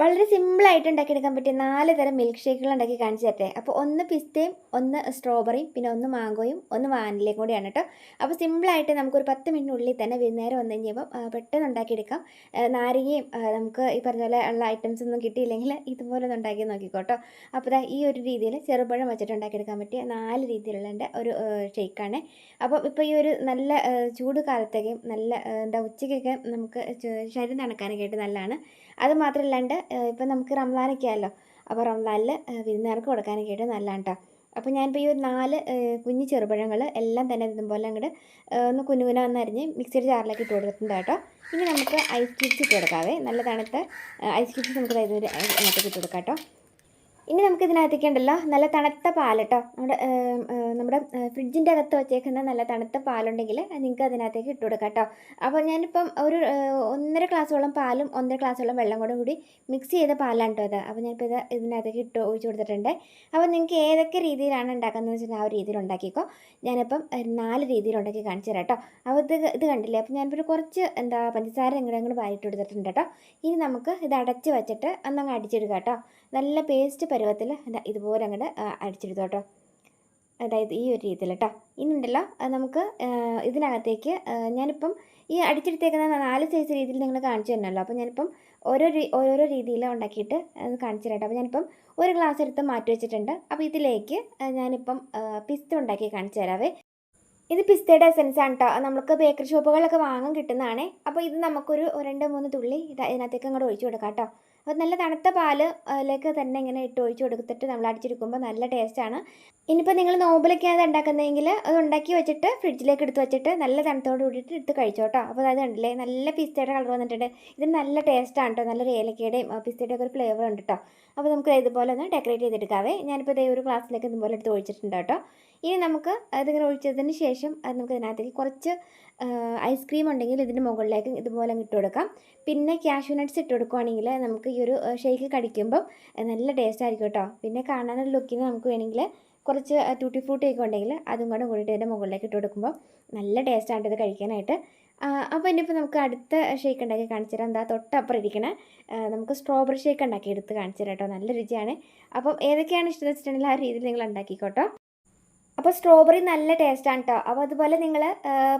വളരെ സിമ്പിളായിട്ട് ഉണ്ടാക്കിയെടുക്കാൻ പറ്റിയ നാല് തരം മിൽക്ക് ഷേക്കുകൾ ഉണ്ടാക്കി കാണിച്ചു തരട്ടെ. അപ്പോൾ ഒന്ന് പിസ്തയും ഒന്ന് സ്ട്രോബെറിയും പിന്നെ ഒന്ന് മാങ്കോയും ഒന്ന് വാനിലയും കൂടിയാണ് കേട്ടോ. അപ്പോൾ സിമ്പിളായിട്ട് നമുക്കൊരു പത്ത് മിനിറ്റിനുള്ളിൽ തന്നെ വൈകുന്നേരം വന്നു കഴിഞ്ഞപ്പം പെട്ടെന്ന് ഉണ്ടാക്കിയെടുക്കാം. നാരങ്ങയും നമുക്ക് ഈ പറഞ്ഞ പോലെ ഉള്ള ഐറ്റംസ് ഒന്നും കിട്ടിയില്ലെങ്കിൽ ഇതുപോലെ ഒന്ന് ഉണ്ടാക്കി നോക്കിക്കോട്ടോ അപ്പോൾ ഈ ഒരു രീതിയിൽ ചെറുപഴം വെച്ചിട്ട് ഉണ്ടാക്കിയെടുക്കാൻ പറ്റിയ നാല് രീതിയിലുള്ള എന്റെ ഒരു ഷേക്കാണ് അപ്പോൾ ഇപ്പോൾ ഈ ഒരു നല്ല ചൂട് കാലത്തേക്കും നല്ല എന്താ ഉച്ചയ്ക്കൊക്കെ നമുക്ക് ശരീരം തണുക്കാനൊക്കെ ആയിട്ട് നല്ലതാണ്. അത് മാത്രമല്ലാണ്ട് ഇപ്പം നമുക്ക് റംസാനൊക്കെ ആയല്ലോ. അപ്പോൾ റംസാനിൽ വിരുന്നുകാർക്ക് കൊടുക്കാനൊക്കെ ആയിട്ട് നല്ലതാണ് കേട്ടോ അപ്പോൾ ഞാനിപ്പോൾ ഈ ഒരു നാല് കുഞ്ഞു ചെറുപഴങ്ങൾ എല്ലാം തന്നെ ഇതുപോലെ അങ്ങോട്ട് ഒന്ന് കുനുകുന എന്നരിഞ്ഞ് മിക്സിയുടെ ജാറിലേക്ക് ഇട്ട് കൊടുത്തിട്ടുണ്ട് കേട്ടോ. ഇനി നമുക്ക് ഐസ് ക്യൂബ്സ് ഇട്ട് കൊടുക്കാവേ. നല്ല തണുത്ത ഐസ് ക്യൂബ്സ് നമുക്ക് ഇതൊരു ഇട്ട് കൊടുക്കാം കേട്ടോ ഇനി നമുക്ക് ഇതിനകത്തേക്ക് ഉണ്ടല്ലോ നല്ല തണുത്ത പാൽ കേട്ടോ നമ്മുടെ നമ്മുടെ ഫ്രിഡ്ജിന്റെ അകത്ത് വെച്ചേക്കുന്ന നല്ല തണുത്ത പാലുണ്ടെങ്കിൽ നിങ്ങൾക്ക് അതിനകത്തേക്ക് ഇട്ട് കൊടുക്കാം കേട്ടോ. അപ്പോൾ ഞാനിപ്പം ഒരു ഒന്നര ഗ്ലാസ്സോളം പാലും ഒന്നര ഗ്ലാസ്സോളം വെള്ളം കൂടെ കൂടി മിക്സ് ചെയ്ത പാലാണ് കേട്ടോ അത് അപ്പോൾ ഞാനിപ്പോൾ ഇത് ഇതിനകത്തേക്ക് ഇട്ട് ഒഴിച്ചു കൊടുത്തിട്ടുണ്ട്. അപ്പോൾ നിങ്ങൾക്ക് ഏതൊക്കെ രീതിയിലാണ് ഉണ്ടാക്കുന്നത് വെച്ചാൽ ആ ഒരു രീതിയിൽ ഉണ്ടാക്കിക്കോ. ഞാനിപ്പം നാല് രീതിയിൽ ഉണ്ടാക്കി കാണിച്ചു തരാം കേട്ടോ. അപ്പോൾ ഇത് ഇത് കണ്ടില്ലേ? അപ്പോൾ ഞാനിപ്പോൾ കുറച്ച് എന്താ പഞ്ചസാര ഇങ്ങോട്ട് അങ്ങോട്ട് വാരിട്ട് കൊടുത്തിട്ടുണ്ട് കേട്ടോ. ഇനി നമുക്ക് ഇത് അടച്ച് വെച്ചിട്ട് ഒന്നങ്ങ് അടിച്ചെടുക്കാം കേട്ടോ. നല്ല പേസ്റ്റ് പരുവത്തിൽ ഇതുപോലെ അങ്ങോട്ട് അടിച്ചെടുത്തു കേട്ടോ. അതായത് ഈ ഒരു രീതിയിൽ കേട്ടോ ഇനി ഉണ്ടല്ലോ നമുക്ക് ഇതിനകത്തേക്ക് ഞാനിപ്പം ഈ അടിച്ചെടുത്തേക്കുന്ന നാല് സൈസ് രീതിയിൽ നിങ്ങൾ കാണിച്ചു തരണമല്ലോ അപ്പോൾ ഞാനിപ്പം ഓരോ ഓരോരോ രീതിയിൽ ഉണ്ടാക്കിയിട്ട് കാണിച്ചു തരാം അപ്പോൾ ഞാനിപ്പം ഒരു ഗ്ലാസ് എടുത്ത് മാറ്റി വെച്ചിട്ടുണ്ട്. അപ്പോൾ ഇതിലേക്ക് ഞാനിപ്പം പിസ്ത ഉണ്ടാക്കി കാണിച്ചു തരാവേ. ഇത് പിസ്തയുടെ എസൻസ് ആണ് കേട്ടോ നമുക്ക് ബേക്കറി ഷോപ്പുകളിലൊക്കെ വാങ്ങാൻ കിട്ടുന്നതാണേ. അപ്പോൾ ഇത് നമുക്കൊരു രണ്ട് മൂന്ന് തുള്ളി ഇത് ഇതിനകത്തേക്ക് അങ്ങോട്ട് ഒഴിച്ചു കൊടുക്കാം കേട്ടോ അപ്പോൾ നല്ല തണുത്ത പാലിലേക്ക് തന്നെ ഇങ്ങനെ ഇട്ട് ഒഴിച്ച് കൊടുത്തിട്ട് നമ്മൾ അടിച്ചെടുക്കുമ്പോൾ നല്ല ടേസ്റ്റാണ് ഇനിയിപ്പോൾ നിങ്ങൾ നോമ്പിലൊക്കെയാണ് ഉണ്ടാക്കുന്നതെങ്കിൽ അത് ഉണ്ടാക്കി വെച്ചിട്ട് ഫ്രിഡ്ജിലേക്ക് എടുത്ത് വെച്ചിട്ട് നല്ല തണുത്തോട് കൂടിയിട്ട് എടുത്ത് കഴിച്ചോട്ടോ അപ്പോൾ അത് കണ്ടില്ലേ നല്ല പിസ്തയുടെ കളർ വന്നിട്ടുണ്ട്. ഇത് നല്ല ടേസ്റ്റാണ് കേട്ടോ നല്ലൊരു ഏലക്കയുടെയും പിസ്തയുടെ ഒക്കെ ഒരു ഫ്ലേവർ ഉണ്ട് കേട്ടോ അപ്പോൾ നമുക്ക് ഇതുപോലെ ഒന്ന് ഡെക്കറേറ്റ് ചെയ്തെടുക്കാവേ. ഞാനിപ്പോൾ ഇതേ ഒരു ഗ്ലാസ്സിലേക്ക് ഇതുപോലെ എടുത്ത് ഒഴിച്ചിട്ടുണ്ട് കേട്ടോ ഇനി നമുക്ക് അതിങ്ങനെ ഒഴിച്ചതിന് ശേഷം അത് നമുക്ക് ഇതിനകത്തേക്ക് കുറച്ച് ഐസ്ക്രീം ഉണ്ടെങ്കിൽ ഇതിന്റെ മുകളിലേക്ക് ഇതുപോലെ ഇട്ട് കൊടുക്കാം. പിന്നെ ക്യാഷ്യൂ നട്ട്സ് ഇട്ട് കൊടുക്കുവാണെങ്കിൽ നമുക്ക് ഈ ഒരു ഷേക്ക് കടിക്കുമ്പം നല്ല ടേസ്റ്റ് ആയിരിക്കും കേട്ടോ. പിന്നെ കാണാനൊരു ലുക്കിന് നമുക്ക് വേണമെങ്കിൽ കുറച്ച് ട്യൂട്ടി ഫ്രൂട്ടി ഒക്കെ ഉണ്ടെങ്കിൽ അതും കൂടെ കൂടിയിട്ട് ഇതിന്റെ മുകളിലേക്ക് ഇട്ട് കൊടുക്കുമ്പോൾ നല്ല ടേസ്റ്റാണ് ഇത് കഴിക്കാനായിട്ട്. അപ്പോൾ ഇനിയിപ്പോൾ നമുക്ക് അടുത്ത ഷേക്ക് ഉണ്ടാക്കി കാണിച്ചു തരാം. എന്താ തൊട്ടപ്പുറം ഇരിക്കണ നമുക്ക് സ്ട്രോബെറി ഷേക്ക് ഉണ്ടാക്കി എടുത്ത് കാണിച്ചു തരാം കേട്ടോ. നല്ല രുചിയാണ്. അപ്പം ഏതൊക്കെയാണ് ഇഷ്ടം വെച്ചിട്ടുണ്ടെങ്കിൽ ആ രീതിയിൽ നിങ്ങൾ ഉണ്ടാക്കിക്കോട്ടോ. അപ്പോൾ സ്ട്രോബെറി നല്ല ടേസ്റ്റാണ് കേട്ടോ അപ്പോൾ അതുപോലെ നിങ്ങൾ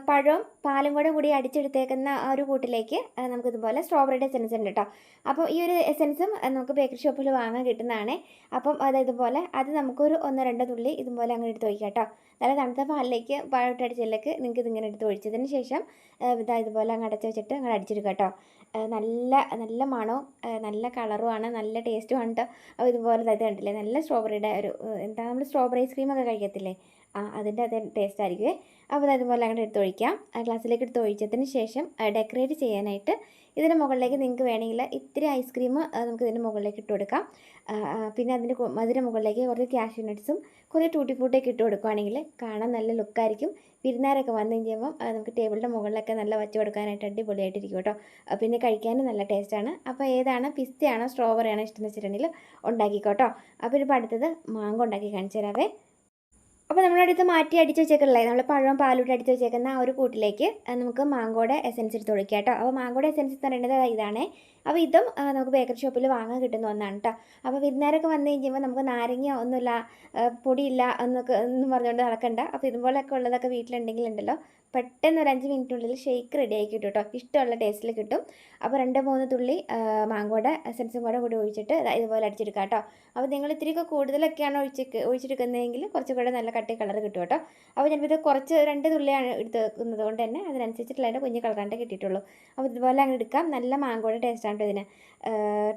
പഴവും പാലും കൂടെ കൂടി അടിച്ചെടുത്തേക്കുന്ന ആ ഒരു കൂട്ടിലേക്ക് നമുക്കിതുപോലെ സ്ട്രോബെറിയുടെ എസെൻസ് ഉണ്ട് കേട്ടോ അപ്പോൾ ഈ ഒരു എസെൻസും നമുക്ക് ബേക്കറി ഷോപ്പിൽ വാങ്ങാൻ കിട്ടുന്നതാണ്. അപ്പം അത് ഇതുപോലെ അത് നമുക്കൊരു ഒന്ന് രണ്ട് തുള്ളി ഇതുപോലെ അങ്ങ് എടുത്ത് ഒഴിക്കാം കേട്ടോ നല്ല തണുത്ത പാലിലേക്ക് പഴവിട്ടടിച്ചിലേക്ക് നിങ്ങൾക്ക് ഇതിങ്ങനെ എടുത്ത് ഒഴിച്ചതിന് ശേഷം ഇതാ ഇതുപോലെ അങ്ങ് അടച്ച് വെച്ചിട്ട് അങ്ങ് അടിച്ചെടുക്കാം കേട്ടോ നല്ല നല്ല മണവും നല്ല കളറുമാണ് നല്ല ടേസ്റ്റുമാണ് കേട്ടോ അപ്പോൾ ഇതുപോലെ ഇത് കണ്ടില്ലേ നല്ല സ്ട്രോബെറിയുടെ ഒരു എന്താ നമ്മൾ സ്ട്രോബെറി ഐസ്ക്രീം ഒക്കെ കഴിക്കത്തില്ലേ? അതിന്റെ അതേ ടേസ്റ്റ് ആയിരിക്കുമേ അപ്പോൾ അത് അതുപോലെ അങ്ങനെ എടുത്ത് ഒഴിക്കാം. ആ ഗ്ലാസ്സിലേക്ക് എടുത്ത് ഒഴിച്ചതിന് ശേഷം ഡെക്കറേറ്റ് ചെയ്യാനായിട്ട് ഇതിന്റെ മുകളിലേക്ക് നിങ്ങൾക്ക് വേണമെങ്കിൽ ഇത്തിരി ഐസ്ക്രീം നമുക്ക് ഇതിന്റെ മുകളിലേക്ക് ഇട്ട് കൊടുക്കാം. പിന്നെ അതിന്റെ അതിന്റെ മുകളിലേക്ക് കുറച്ച് കാഷ്യൂ നട്ട്സും കുറേ ടൂട്ടി ഫ്രൂട്ടൊക്കെ ഇട്ട് കൊടുക്കുകയാണെങ്കിൽ കാണാൻ നല്ല ലുക്കായിരിക്കും വിരുന്നാരൊക്കെ വന്നു കഴിയുമ്പം നമുക്ക് ടേബിളിന്റെ മുകളിലൊക്കെ നല്ല വച്ച് കൊടുക്കാനായിട്ട് അടിപൊളിയായിട്ടിരിക്കും കേട്ടോ. പിന്നെ കഴിക്കാനും നല്ല ടേസ്റ്റാണ് അപ്പോൾ ഏതാണ് പിസ്തയാണോ സ്ട്രോബെറി ആണോ ഇഷ്ടം എന്ന് വെച്ചിട്ടുണ്ടെങ്കിൽ ഉണ്ടാക്കിക്കോട്ടോ അപ്പോൾ ഇപ്പോൾ അടുത്തത് മാങ്ങ ഉണ്ടാക്കി കാണിച്ചു തരാവേ. അപ്പോൾ നമ്മുടെ അടുത്ത് മാറ്റി അടിച്ച് വെച്ചേക്കല്ലേ നമ്മൾ പഴവും പാലൂട്ട് അടിച്ച് വെച്ചേക്കുന്ന ആ ഒരു കൂട്ടിലേക്ക് നമുക്ക് മാങ്കോടെ എസൻസ് എടുത്ത് ഒഴിക്കുക കേട്ടോ. അപ്പോൾ മാങ്കോടെ എസൻസ് എന്ന് പറയുന്നത് ഇതാണ്. അപ്പോൾ ഇതും നമുക്ക് ബേക്കറി ഷോപ്പിൽ വാങ്ങാൻ കിട്ടുന്ന ഒന്നാണ് കേട്ടോ. അപ്പോൾ വിരുന്നേരൊക്കെ വന്നു കഴിഞ്ഞുമ്പോൾ നമുക്ക് നാരങ്ങ ഒന്നുമില്ല പൊടിയില്ല എന്നൊക്കെ എന്ന് പറഞ്ഞുകൊണ്ട് നടക്കണ്ട. അപ്പോൾ ഇതുപോലെയൊക്കെ ഉള്ളതൊക്കെ വീട്ടിലുണ്ടെങ്കിൽ ഉണ്ടല്ലോ പെട്ടെന്ന് ഒരു അഞ്ച് മിനിറ്റിനുള്ളിൽ ഷേക്ക് റെഡി ആക്കി കിട്ടും കേട്ടോ. ഇഷ്ടമുള്ള ടേസ്റ്റിൽ കിട്ടും. അപ്പോൾ രണ്ട് മൂന്ന് തുള്ളി മാങ്കോടെ എസൻസും കൂടെ കൂടി ഒഴിച്ചിട്ട് ഇതുപോലെ അടിച്ചെടുക്കാം കേട്ടോ. അപ്പോൾ നിങ്ങൾ ഇത്തിരിയൊക്കെ കൂടുതലൊക്കെയാണ് ഒഴിച്ച് ഒഴിച്ചെടുക്കുന്നതെങ്കിൽ കുറച്ചും കൂടെ നല്ല കട്ടി കളർ കിട്ടും കേട്ടോ. അപ്പോൾ ഞാനിത് കുറച്ച് രണ്ട് തുള്ളിയാണ് എടുത്തുന്നത് കൊണ്ട് തന്നെ അതിനനുസരിച്ചിട്ടുള്ള അതിന്റെ കുഞ്ഞ് കളറാണ്ട് കിട്ടിയിട്ടുള്ളൂ. അപ്പോൾ ഇതുപോലെ അങ്ങ് എടുക്കാം. നല്ല മാങ്കോയുടെ ടേസ്റ്റാണ് ഇതിന്.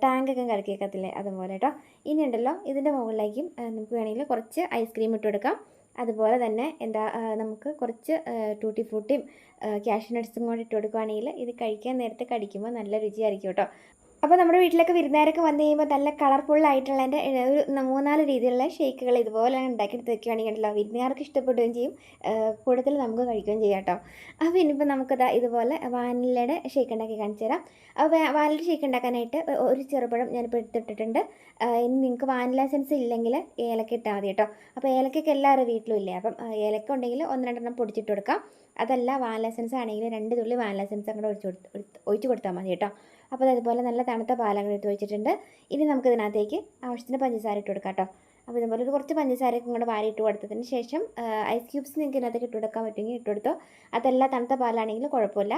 ടാങ്കൊക്കെ കറക്കിയേക്കത്തില്ലേ അതുപോലെ കേട്ടോ. ഇനി ഉണ്ടല്ലോ ഇതിന്റെ മുകളിലേക്കും നമുക്ക് വേണമെങ്കിൽ കുറച്ച് ഐസ്ക്രീം ഇട്ട് കൊടുക്കാം. അതുപോലെ തന്നെ എന്താ നമുക്ക് കുറച്ച് ടൂട്ടി ഫ്രൂട്ടിയും ക്യാഷ് നട്ട്സും കൂടി ഇട്ട് കൊടുക്കുകയാണെങ്കിൽ ഇത് കഴിക്കാൻ നേരത്തെ കടിക്കുമ്പോൾ നല്ല രുചിയായിരിക്കും കേട്ടോ. അപ്പോൾ നമ്മുടെ വീട്ടിലൊക്കെ വിരുന്നുകാരൊക്കെ വന്നു കഴിയുമ്പോൾ നല്ല കളർഫുൾ ആയിട്ടുള്ള എന്റെ ഒരു മൂന്നാൽ രീതിയിലുള്ള ഷേക്കുകൾ ഇതുപോലെ ഉണ്ടാക്കിയെടുത്ത് വെക്കുകയാണെങ്കിൽ ഉണ്ടല്ലോ വിരുന്നുകാർക്ക് ഇഷ്ടപ്പെടുകയും ചെയ്യും. കൂടുതൽ നമുക്ക് കഴിക്കുകയും ചെയ്യാം കേട്ടോ. അപ്പോൾ ഇനിയിപ്പോൾ നമുക്കത് ഇതുപോലെ വാനിലയുടെ ഷേക്ക് ഉണ്ടാക്കി കാണിച്ചു തരാം. അപ്പോൾ വാനില ഷേക്ക് ഉണ്ടാക്കാനായിട്ട് ഒരു ചെറുപഴം ഞാനിപ്പോൾ എടുത്തിട്ടിട്ടുണ്ട്. ഇനി നിങ്ങൾക്ക് വാനില എസൻസ് ഇല്ലെങ്കിൽ ഏലക്ക ഇട്ടാൽ മതി കേട്ടോ. അപ്പോൾ ഏലക്കൊക്കെ എല്ലാവരുടെ വീട്ടിലും ഇല്ലേ? അപ്പം ഏലക്ക ഉണ്ടെങ്കിൽ ഒന്ന് രണ്ടെണ്ണം പൊടിച്ചിട്ട് കൊടുക്കാം. അതല്ല വാനില എസൻസ് ആണെങ്കിൽ രണ്ട് തുള്ളി വാനില എസൻസ് അങ്ങോട്ട് ഒഴിച്ച് കൊടുത്ത് ഒഴിച്ച് കൊടുത്താൽ മതി കേട്ടോ. അപ്പോൾ അതുപോലെ നല്ല തണുത്ത പാലങ്ങൾ എടുത്ത് വെച്ചിട്ടുണ്ട്. ഇനി നമുക്ക് ഇതിനകത്തേക്ക് ആവശ്യത്തിന് പഞ്ചസാര ഇട്ട് കൊടുക്കാം കേട്ടോ. അപ്പോൾ ഇതുപോലെ ഒരു കുറച്ച് പഞ്ചസാരയൊക്കെ ഇങ്ങോട്ട് വാരി ഇട്ട് കൊടുത്തതിന് ശേഷം ഐസ് ക്യൂബ്സ് നിങ്ങൾക്ക് ഇതിനകത്തേക്ക് ഇട്ട് കൊടുക്കാൻ പറ്റുമെങ്കിൽ ഇട്ട് കൊടുത്തോ. അതല്ല തണുത്ത പാലാണെങ്കിലും കുഴപ്പമില്ല.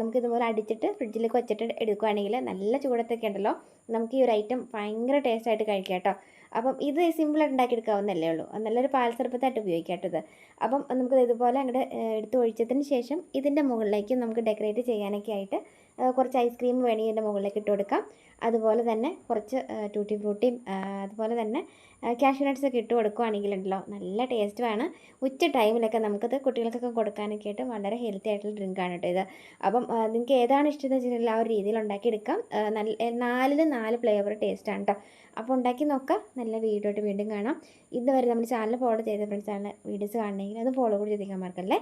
നമുക്ക് ഇതുപോലെ അടിച്ചിട്ട് ഫ്രിഡ്ജിലേക്ക് വെച്ചിട്ട് എടുക്കുകയാണെങ്കിൽ നല്ല ചൂടത്തൊക്കെ ഉണ്ടല്ലോ. നമുക്ക് ഈ ഒരു ഐറ്റം ഭയങ്കര ടേസ്റ്റായിട്ട് കഴിക്കാം കേട്ടോ. അപ്പം ഇത് സിമ്പിളായിട്ട് ഉണ്ടാക്കിയെടുക്കാവുന്നല്ലേ ഉള്ളൂ. നല്ലൊരു പാൽ സർബത്തായിട്ട് ഉപയോഗിക്കാം കേട്ടോ ഇത്. അപ്പം നമുക്ക് ഇതുപോലെ അങ്ങോട്ട് എടുത്ത് ഒഴിച്ചതിന് ശേഷം ഇതിന്റെ മുകളിലേക്ക് നമുക്ക് ഡെക്കറേറ്റ് ചെയ്യാനൊക്കെ ആയിട്ട് കുറച്ച് ഐസ്ക്രീം വേണമെങ്കിൽ ഇതിന്റെ മുകളിലേക്ക് ഇട്ട് കൊടുക്കാം. അതുപോലെ തന്നെ കുറച്ച് ടൂട്ടി ഫ്രൂട്ടിയും അതുപോലെ തന്നെ കാഷ്യൂ നട്ട്സ് ഒക്കെ ഇട്ട് കൊടുക്കുകയാണെങ്കിലുണ്ടല്ലോ നല്ല ടേസ്റ്റുമാണ് ഉച്ച ടൈമിലൊക്കെ നമുക്കത് കുട്ടികൾക്കൊക്കെ കൊടുക്കാനൊക്കെ ആയിട്ട് വളരെ ഹെൽത്തി ആയിട്ടുള്ള ഡ്രിങ്കാണ് കേട്ടോ ഇത്. അപ്പം നിങ്ങൾക്ക് ഏതാണ് ഇഷ്ടം എന്ന് വെച്ചിട്ടുണ്ടെങ്കിൽ ആ ഒരു രീതിയിൽ ഉണ്ടാക്കിയെടുക്കാം. നല്ല നാലിൽ നാല് ഫ്ലേവർ ടേസ്റ്റാണ് കേട്ടോ. അപ്പോൾ ഉണ്ടാക്കി നോക്കാം. നല്ല വീഡിയോ ആയിട്ട് വീണ്ടും കാണാം. ഇതുവരെ നമ്മുടെ ചാനൽ ഫോളോ ചെയ്ത ഫ്രണ്ട്സാണ് വീഡിയോസ് കാണണമെങ്കിൽ അത് ഫോളോ കൂടി ചെയ്തേക്കാൻ മറക്കല്ലേ?